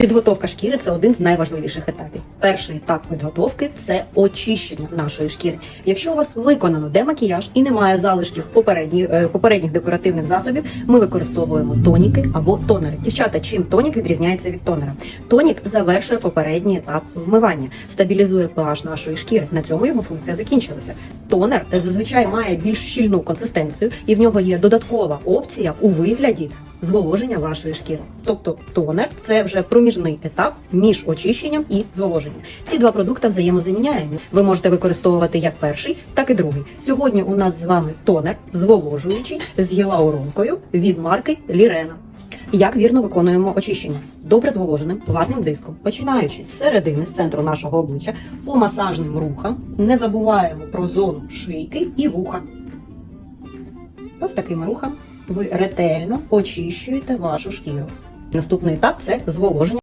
Підготовка шкіри це один з найважливіших етапів. Перший етап підготовки це очищення нашої шкіри. Якщо у вас виконано демакіяж і немає залишків попередні, е, попередніх декоративних засобів, ми використовуємо тоніки або тонери. Дівчата, чим тонік відрізняється від тонера? Тонік завершує попередній етап вмивання, стабілізує pH нашої шкіри. На цьому його функція закінчилася. Тонер е, зазвичай має більш щільну консистенцію, і в нього є додаткова опція у вигляді зволоження вашої шкіри. Тобто тонер це вже проміжний етап між очищенням і зволоженням. Ці два продукти взаємозаміняємі. Ви можете використовувати як перший, так і другий. Сьогодні у нас з вами тонер зволожуючий з гіалуронкою від марки Лірена. Як вірно виконуємо очищення? Добре зволоженим ватним диском, починаючи з середини, з центру нашого обличчя, по масажним рухам, не забуваємо про зону шийки і вуха. Ось такими рухами ви ретельно очищуєте вашу шкіру. Наступний етап це зволоження.